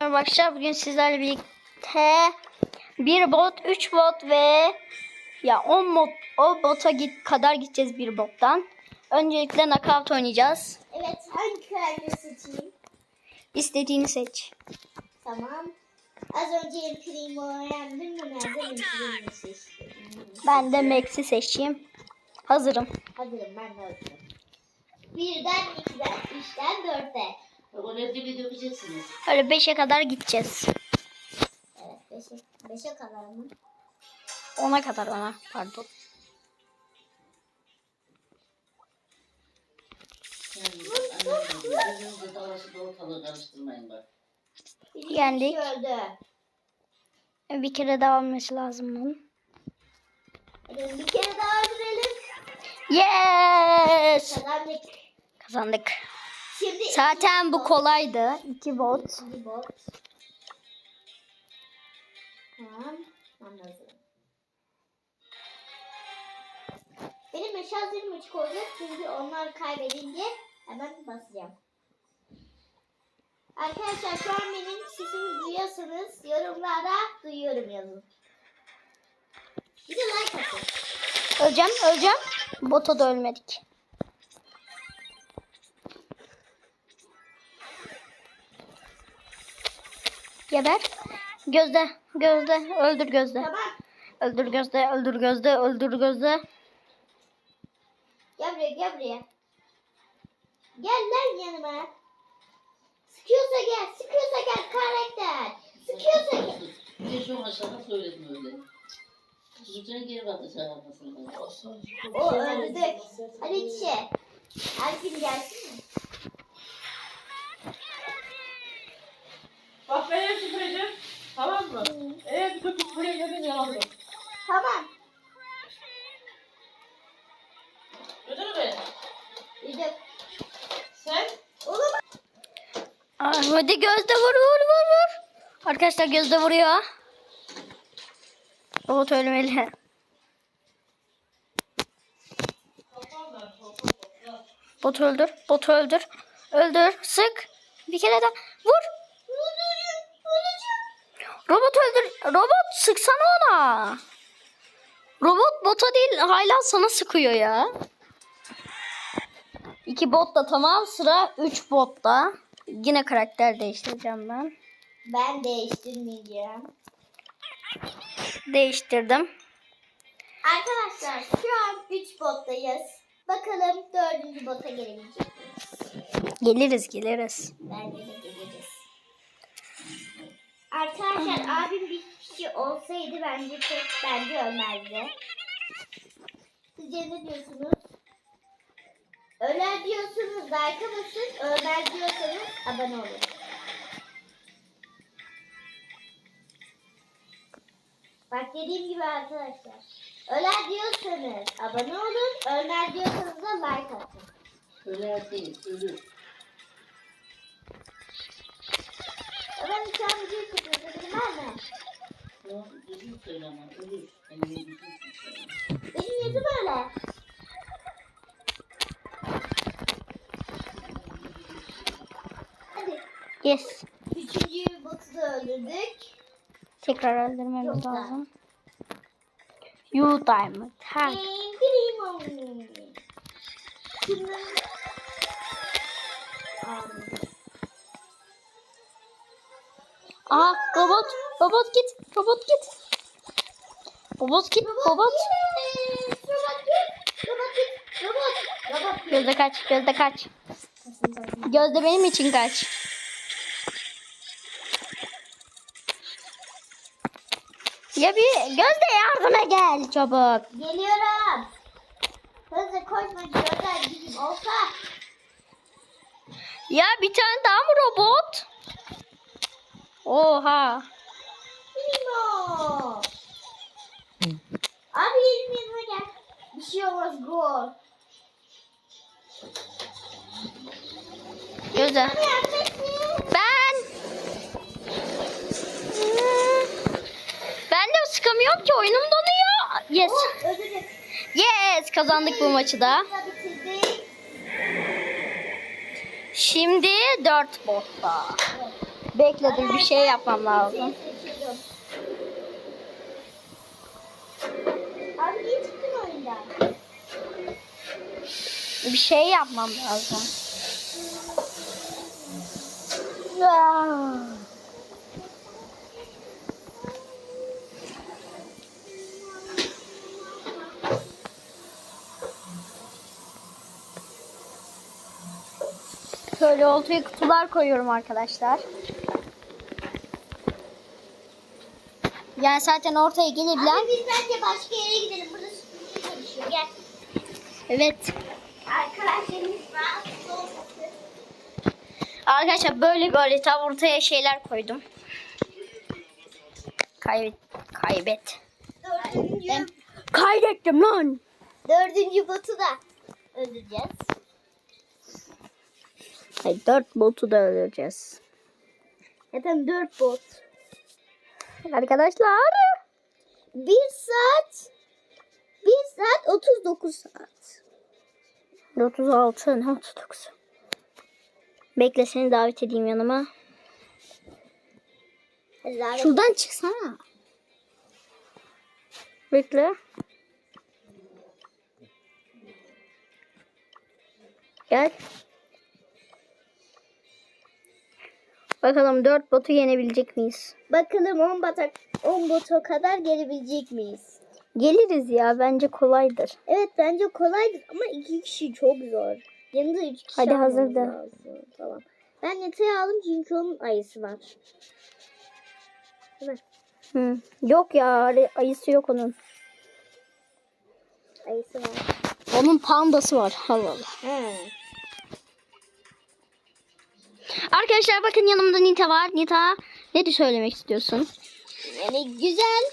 Arkadaşlar bugün sizlerle birlikte bir bot, 3 bot ve ya 10 bot, o bota git kadar gideceğiz bir bottan. Öncelikle knockout oynayacağız. Evet hangi karakteri seçeyim? İstediğini seç. Tamam. Az önce El Primo mi? Nerede El Primo seçtim? Ben de Max'i seçeyim. Hazırım. Hazırım ben de hazırım. Birden, ikiden, üçten, dörtte. O leblebi dökeceksiniz. Öyle 5'e kadar gideceğiz. Evet beşe, beşe kadar mı? 10'a kadar ona pardon. Yendik. Bir kere daha olması lazım bunun. Hadi bir kere daha öldürelim. Yes! Kazandık. Kazandık. Şimdi Zaten bu kolaydı. 2 bot. İkinci bot. Tamam. Hazırım. Benim zilim açık olacak çünkü onlar kaybedince hemen basacağım. Arkadaşlar şu an benim sesimi duyuyorsanız yorumlara duyuyorum yazın. Bir de like atın. Öleceğim, öleceğim. Bota da ölmedik. Geber. Gözde, gözde, öldür gözde. Tamam. Öldür gözde, öldür gözde, öldür gözde. Gel buraya gel buraya. Gel lan yanıma. Sıkıyorsa gel. Sıkıyorsa gel karakter. Sıkıyorsa gel. Bir de şu aşağıda söyledim öyle. Çocukların geri batı çağırmasın. O öldük. Hadi çiçe. Alpin gelsin mi? Bak ben hep süpüreceğim. Tamam mı? Eğer bir köpük buraya gelince alırım. Tamam. Ödür mü? Gidip. Sen? Oğlum Aa, hadi gözde vur vur vur vur. Arkadaşlar gözde vuruyor. Bot ölmeli. Bot öldür, bot öldür. Öldür, sık. Bir kere daha vur. Robot sıksana ona. Robot bota değil hala sana sıkıyor ya. İki bot da tamam sıra üç botta. Yine karakter değiştireceğim ben. ben değiştirmeyeceğim. Değiştirdim. Arkadaşlar şu an 3 bottayız. Bakalım 4. bota gelebilecek miyiz? Geliriz geliriz. Bence de geleceğiz. Arkadaşlar abim bir kişi olsaydı bence tek bence ölmezdi. Sizce ne diyorsunuz? Öler diyorsunuz like basın, ölmez diyorsanız abone olun. Bak dediğim gibi arkadaşlar. Öler diyorsanız abone olun, ölmez diyorsanız da like atın. Öyle değil, ölür. Ben şu an video çekiyorum, var mı? O düzgün söyle ama ölür. Benim yüzüm. Hadi. Yes. Üçüncü botu da öldürdük. Tekrar öldürmemiz Yok lazım. You diamond. Ha. Primo. Şimdi... Aha robot. Robot git. Robot git. Robot git. Robot. Robot git. Robot git. Robot. Robot git. Gözde kaç. Gözde kaç. Gözde benim için kaç. Ya bir Gözde yardıma gel çabuk. Geliyorum. Hızlı koşma diyorlar bizim olsa. Ya bir tane daha mı robot? Oha. Abi yanıma gel. Bir şey olmaz gol. Etsin. Ben. Ben de sıkamıyorum ki oyunum donuyor. Yes. Oh. Yes kazandık bu maçı da. Şimdi 4 botta. Evet. Bekle dur bir şey yapmam lazım. Seçiyorum. Abi niye çıktın oyundan? Bir şey yapmam lazım. Şöyle oltaya kutular koyuyorum arkadaşlar. Yani zaten ortaya gelebilen... Abi biz bence başka yere gidelim. Burada süpürge çalışıyor. Gel. Evet. Arkadaşlar böyle böyle tam ortaya şeyler koydum. Kaybet. Kaybet. Dördüncü, Kaydettim lan. dördüncü botu da öldüreceğiz. Hayır, dört botu da öldüreceğiz. Zaten dört bot. Arkadaşlar. Bir saat, bir saat 39 saat. 36 ne 39. Bekle seni davet edeyim yanıma. Davet- Şuradan çıksana. Bekle. Gel. Bakalım dört botu yenebilecek miyiz? Bakalım 10 batak 10 bota kadar gelebilecek miyiz? Geliriz ya bence kolaydır. Evet bence kolaydır ama iki kişi çok zor. Yanında üç kişi Hadi hazır de. lazım. Tamam. Ben yatağı aldım çünkü onun ayısı var. Değil mi? Hı. Yok ya ay- ayısı yok onun. Ayısı var. Onun pandası var. Allah Allah. He. Arkadaşlar bakın yanımda Nita var. Nita ne de söylemek istiyorsun? Yani güzel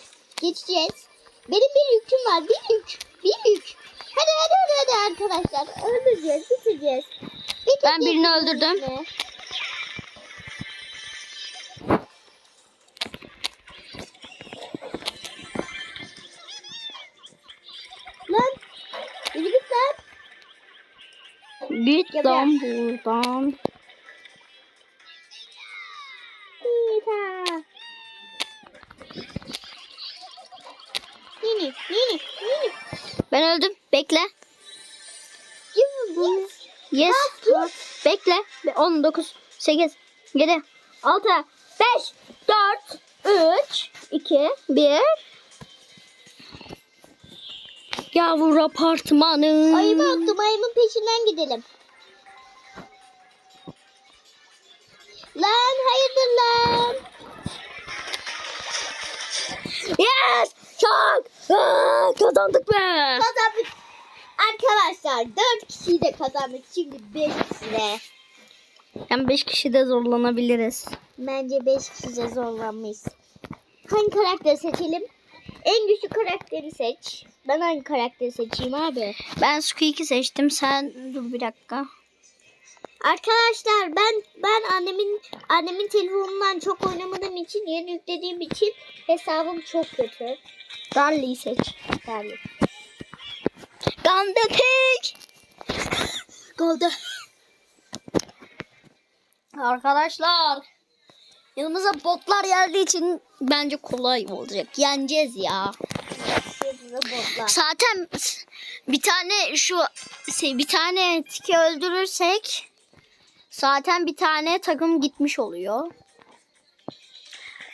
geçeceğiz. Benim bir yüküm var. Bir yük. Bir yük. Hadi hadi hadi, hadi arkadaşlar. Öldüreceğiz. Bitireceğiz. Bitireceğiz Ben birini öldürdüm. işi. Lan. Yürü git lan. Git lan buradan. 19, 8, 7, 6, 5, 4, 3, 2, 1. Yavur apartmanı. Ayımı attım. Ayımın peşinden gidelim. Lan hayırdır lan? Yes! Çok! Aa, kazandık be! Kazandık. Arkadaşlar 4 kişiyi de kazandık. Şimdi 5 kişi. Yani 5 kişi de zorlanabiliriz. Bence 5 kişi de zorlanmayız. Hangi karakteri seçelim? En güçlü karakteri seç. Ben hangi karakteri seçeyim abi? Ben Squeak'i seçtim. Sen dur bir dakika. Arkadaşlar ben ben annemin annemin telefonundan çok oynamadığım için yeni yüklediğim için hesabım çok kötü. Darley'i seç. Yani. Gandetik. Golde. Arkadaşlar. Yanımıza botlar geldiği için bence kolay olacak. Yeneceğiz ya. Zaten bir tane şu bir tane tiki öldürürsek zaten bir tane takım gitmiş oluyor.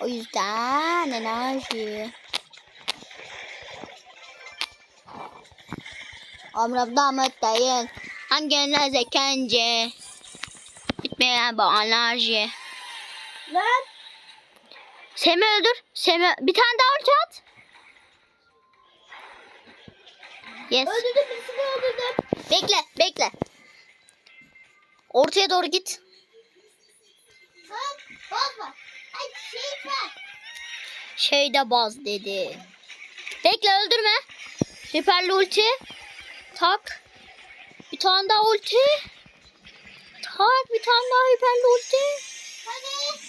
O yüzden enerji. Amrabda mutluyum. Hangi zekence. Bu enerji. Lan Semi öldür. Semi bir tane daha orta at. Yes. öldürdüm birisini öldürdüm. Bekle, bekle. Ortaya doğru git. Lan bozma. Ay şey var. Şeyde baz dedi. Bekle öldürme. Süperli ulti. Tak. Bir tane daha ulti. Tak bir tane daha hiperli ulti. Hadi.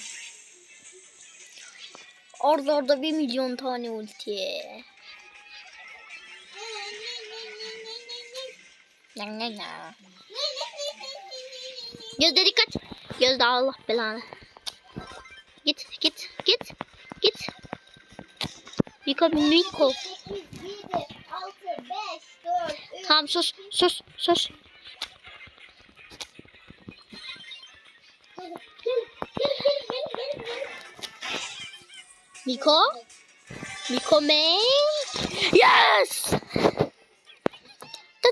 Orada orada bir milyon tane ulti. Ne ne ne. Gözde dikkat. Gözde Allah belanı. Git git git git. Yıka bir Miko. Tamam sus sus sus. Miko. Miko man. Yes. Ta.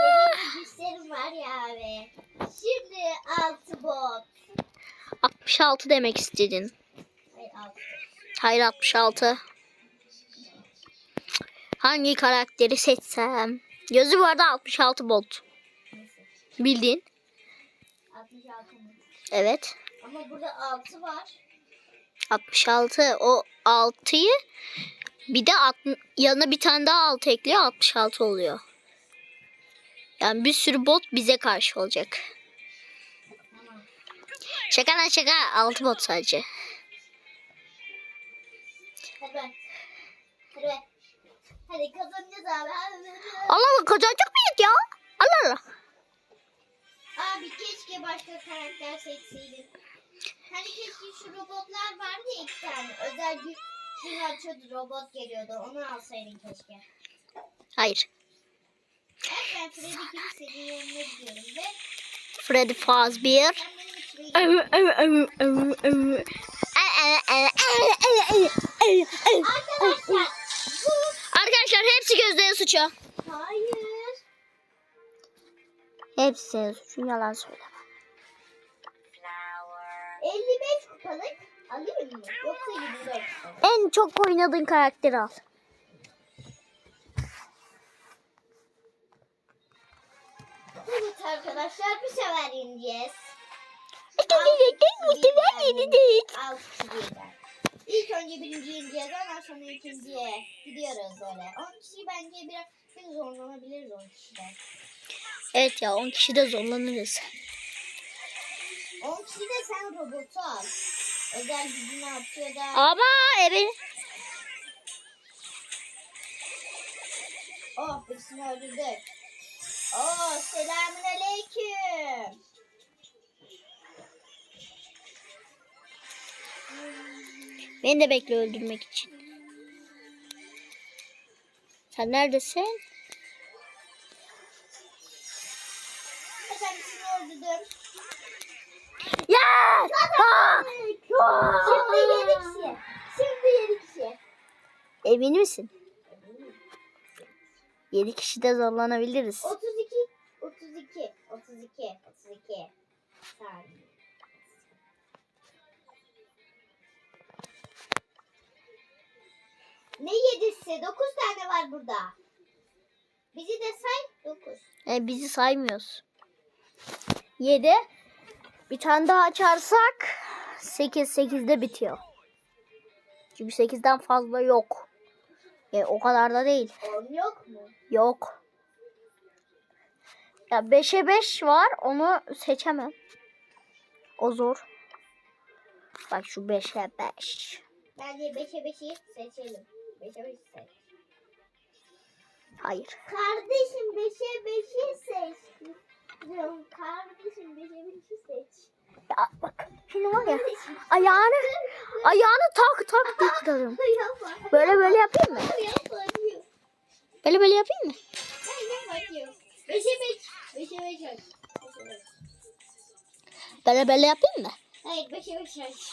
Benim dişlerim var ya abi. Şimdi 6 bot. 66 demek istedin. Hayır 6. Hayır 66. Hangi karakteri seçsem? Gözü vardı 66 volt. Bildiğin. 66 mı? Evet. Ama burada 6 var. 66 o 6'yı bir de alt- yanına bir tane daha 6 ekliyor 66 oluyor. Yani bir sürü bot bize karşı olacak. Şaka lan şaka 6 bot sadece. Hadi. Hadi. Hadi kazanacağız abi. Allah Allah kazanacak mıyız ya? Allah Allah. Abi keşke başka karakter seçseydin. Hani keşke şu robotlar vardı ya iki tane. Özel şunu açıyordu robot geliyordu. Onu alsaydın keşke. Hayır. Evet ben Freddy gibi senin yanına gidiyorum ve Freddy Fazbear. Arkadaşlar hepsi gözde suçu. hayır. Hepsi suçun yalan söyleme. 55 kupalık alayım mı? Yoksa 24 kupalık. En çok oynadığın karakteri al. Evet arkadaşlar bir sefer birden. İlk önce birinci yeneceğiz ondan sonra ikinciye gidiyoruz böyle. 10 kişi bence biraz bir zorlanabiliriz 10 kişiden. Evet ya 10 kişi de zorlanırız. 10 kişi de sen robotu al. Özel gücünü atıyor da. Ama evet. Oh birisini öldürdük. Oh selamun aleyküm. Beni de bekle öldürmek için. Sen neredesin? Efendim birisini öldürdüm. Ya! Şimdi 7 kişi. Şimdi 7 kişi. Emin misin? 7 kişi de zorlanabiliriz. 32 32 32 32 saniye. Ne yedisi? 9 tane var burada. Bizi de say 9. E, bizi saymıyoruz. 7. Bir tane daha açarsak 8 8'de bitiyor. Çünkü 8'den fazla yok. E, o kadar da değil. 10 yok mu? Yok. Ya 5'e 5 var. Onu seçemem. O zor. Bak şu 5'e 5. Bence 5'e 5'i seçelim. 5'e 5 seç. Hayır. Kardeşim 5'e 5'i seç. Diyorum, Kardeşim 5'e 5'i seç. Ya bak. Şimdi var ya. Ayağını ayağını tak tak tutarım. Böyle böyle yapayım mı? Böyle böyle yapayım mı? Ben ne bakıyorum? 5'e 5. 5'e 5 aç. 5'e 5. Böyle böyle yapayım mı? Hayır 5'e 5 aç.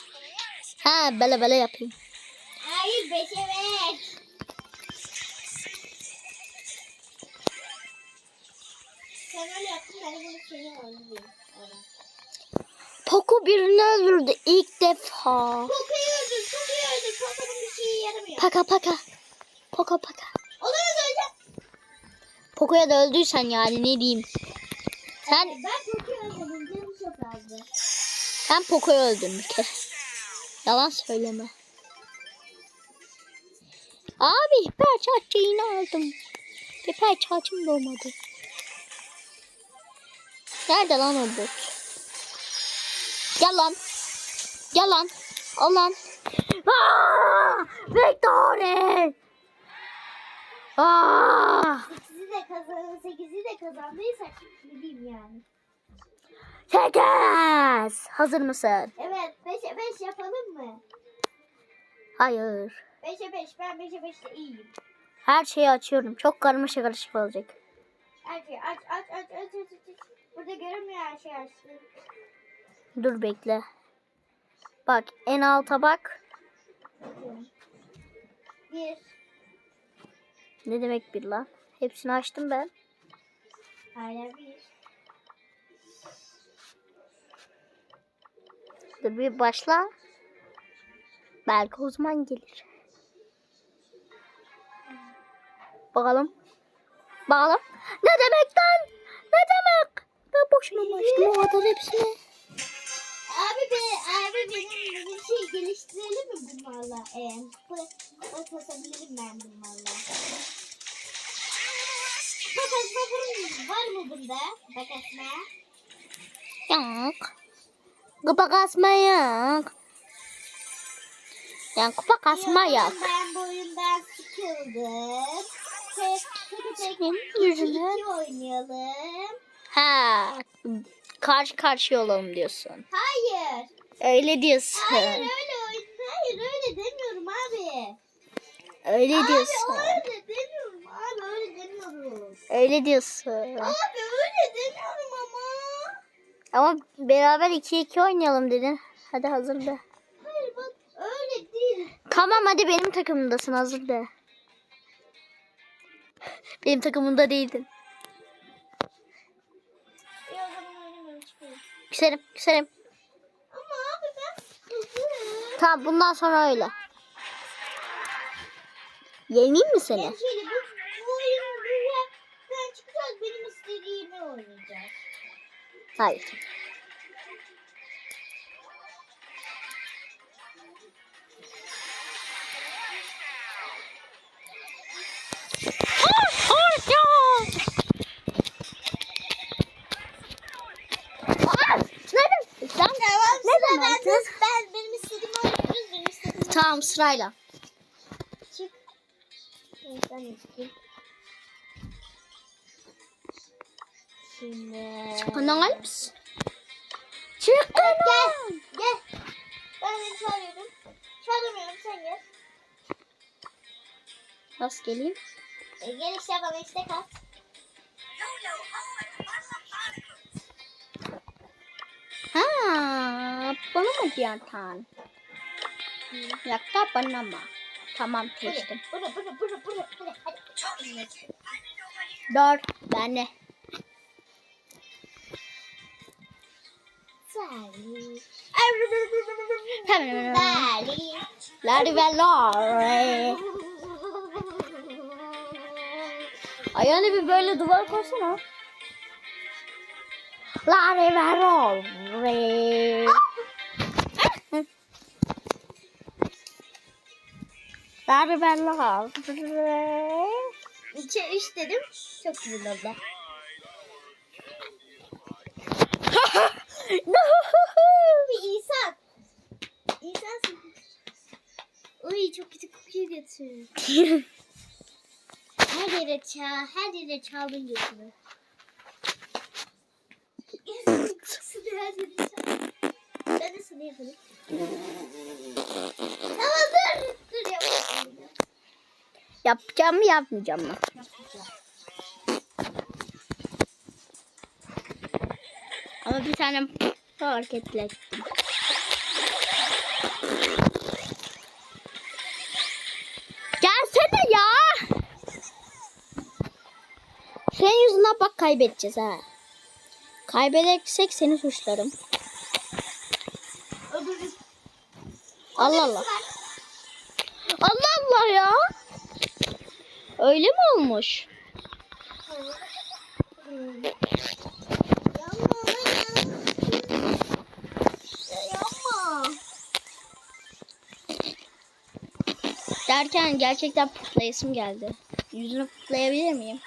Ha böyle böyle yapayım. Hayır 5'e 5. Sen öyle yaptın ben bunu seni öldüreyim. Ona. Poco birini öldürdü ilk defa. Kokuyu öldür, kokuyu öldür. Kokunun bir şeyi yaramıyor. Paka paka. Poco paka. Da söyleyeceğim. Poco'ya da öldüysen yani ne diyeyim. Sen Ben kokuyu öldürdüm. Canım çok azdı. sen Poco'yu öldün bir kere. Yalan söyleme. Abi hiper çarçı yine aldım. Hiper çarçım da olmadı. Nerede lan o bot? Gel lan. Gel lan. Al lan. Aa! Victory! Aa! 8'i de kazan, 8'i de kazandıysak ne diyeyim yani. Sekiz. Hazır mısın? Evet 5'e 5 yapalım mı? Hayır. 5'e 5. Ben 5'e 5'te iyiyim. Her şeyi açıyorum. Çok karmaşa karışık olacak. Her şeyi aç aç aç aç aç. aç. Burada görünmüyor her şey açtım. Dur bekle. Bak en alta bak. 1. Ne demek bir lan? Hepsini açtım ben. Hala 1. Dur bir başla. Belki o zaman gelir. Bakalım. Bakalım. Ne demek lan? Ne demek? Boşuna açtım o kadar hepsini? Abi be, abi benim bir şey geliştirelim mi bunlarla? Ee, tasabilirim ben bunlarla. Bakasma fırın var mı bunda? Bakasma. Yok. Kupa kasma yok. Yani kupa kasma Yok, yok. Ben bu oyundan sıkıldım. Tek tek tek oynayalım. Ha, karşı karşıya olalım diyorsun. Hayır. Öyle diyorsun. Hayır öyle. Hayır öyle demiyorum abi. Öyle Abi diyorsun. öyle demiyorum abi öyle demiyorum. Öyle diyorsun. Abi öyle demiyorum ama. Ama beraber 2-2 oynayalım dedin. Hadi hazır de. Hayır bak öyle değil. Tamam hadi benim takımımdasın hazır de. Benim takımımda değildin. Küserim küserim. Ama abi ben. Tamam bundan sonra öyle. Yeneyim mi seni? Yani şeyde bu, bu oyun buraya ben çıkacağız benim istediğimi oynayacağız. Hayır. Tamam sırayla. Çık. Evet, ben çıkayım. Şimdi. Çıkın alps. Çıkın. Gel. Gel. Ben seni çağırıyorum. Çağırmıyorum sen gel. Nasıl geleyim? E, gel işte bana işte kal. Ha, bunu mu diyorsun? Yakta bana mı? Tamam seçtim. Burada burada burada burada. Hadi hadi. Hadi. Dur. Ben de. Sali. Tamam. Sali. Larry ve Larry. Ayağını bir böyle duvar koysana. Larry ve Larry. Larry ve Larry. İki üç dedim. Çok güzel oldu. İnsan. İnsansın. Uy çok kötü kokuyor götür. Her yere çal, her yere çaldın götürü. Kokusunu her yere çal. Ben de sana yaparım. Tamam dur. Dur yapalım. Yapacağım mı yapmayacağım mı? Ama bir tane hareketle ettim. Gelsene ya. Senin yüzünden bak kaybedeceğiz ha. Kaybedersek seni suçlarım. Allah Allah. Allah Allah ya. Öyle mi olmuş? Derken gerçekten putlayasım geldi. Yüzünü putlayabilir miyim?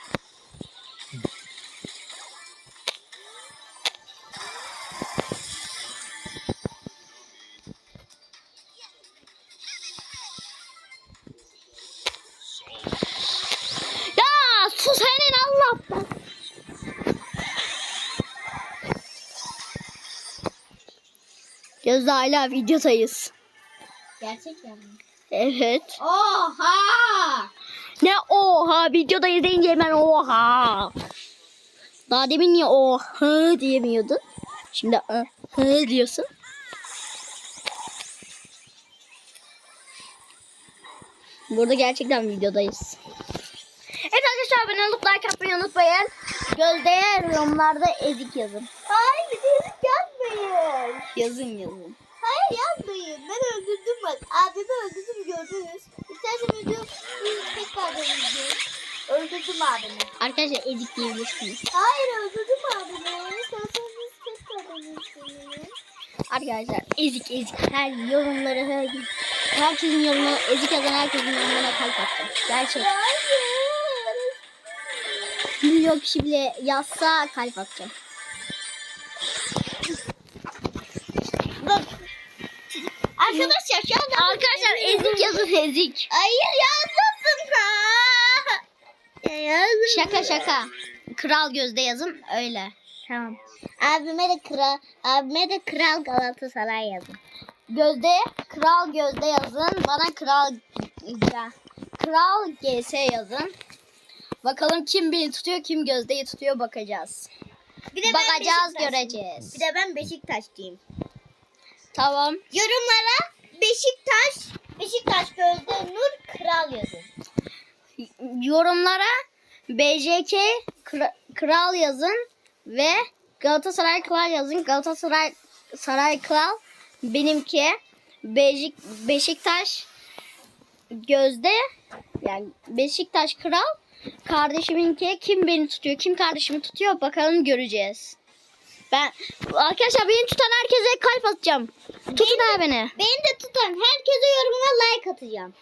Gözde hala videodayız. Gerçek yanma. Evet. Oha! Ne oha videoda izleyince hemen oha. Daha demin niye oha diyemiyordun? Şimdi hı diyorsun. Burada gerçekten videodayız. Evet arkadaşlar abone olup like atmayı unutmayın. Gözde'ye yorumlarda ezik yazın. Hayır ezik yazmayın. Yazın yazın. Hayır yazmayın. Ben öldürdüm bak. Abimi öldürdüm gördünüz. İstersen öldürdüm. Tekrar öldürdüm. Öldürdüm abimi. Arkadaşlar ezik diyebilirsiniz. Hayır öldürdüm abimi. İsterseniz tekrar öldürdüm. Arkadaşlar ezik ezik her yorumları her herkesin yorumuna ezik yazan herkesin yorumuna kalp attım. Gerçekten. Hayır. Milyon kişi bile yazsa kalp atacağım. Yazın ezik. Hayır yazmasın ha. Ya yazın. Şaka şaka. Kral gözde yazın öyle. Tamam. Abime de kral, abime de kral Galatasaray yazın. Gözde kral gözde yazın. Bana kral ya, kral GS yazın. Bakalım kim beni tutuyor kim gözdeyi tutuyor bakacağız. Bir de ben Bakacağız Beşiktaşlıyım. göreceğiz. Bir de ben Beşiktaşlıyım. Tamam. Yorumlara Beşiktaş, Beşiktaş Gözde Nur Kral yazın. yorumlara BJK kra- kral yazın ve Galatasaray kral yazın. Galatasaray Saray kral benimki Beşik, Beşiktaş gözde yani Beşiktaş kral kardeşiminki kim beni tutuyor kim kardeşimi tutuyor bakalım göreceğiz. Ben arkadaşlar beni tutan herkese kalp atacağım. Tutun ha beni. Beni de tutan herkese yorumuna like atacağım.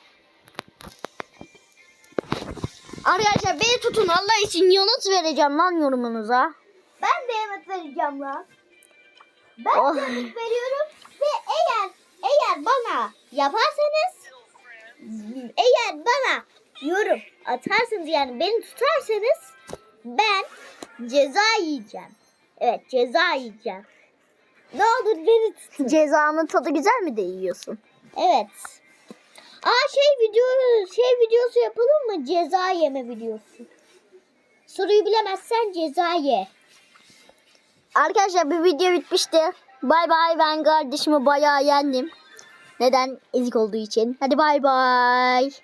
Arkadaşlar beni tutun Allah için yanıt vereceğim lan yorumunuza. Ben de yanıt vereceğim lan. Ben Oh. yanıt veriyorum ve eğer eğer bana yaparsanız eğer bana yorum atarsanız yani beni tutarsanız ben ceza yiyeceğim. Evet ceza yiyeceğim. Ne olur beni tutun. Cezanın tadı güzel mi de yiyorsun? Evet. Aa şey video şey videosu yapalım mı? Ceza yeme videosu. Soruyu bilemezsen ceza ye. Arkadaşlar bir video bitmişti. Bay bay ben kardeşimi bayağı yendim. Neden? Ezik olduğu için. Hadi bay bay.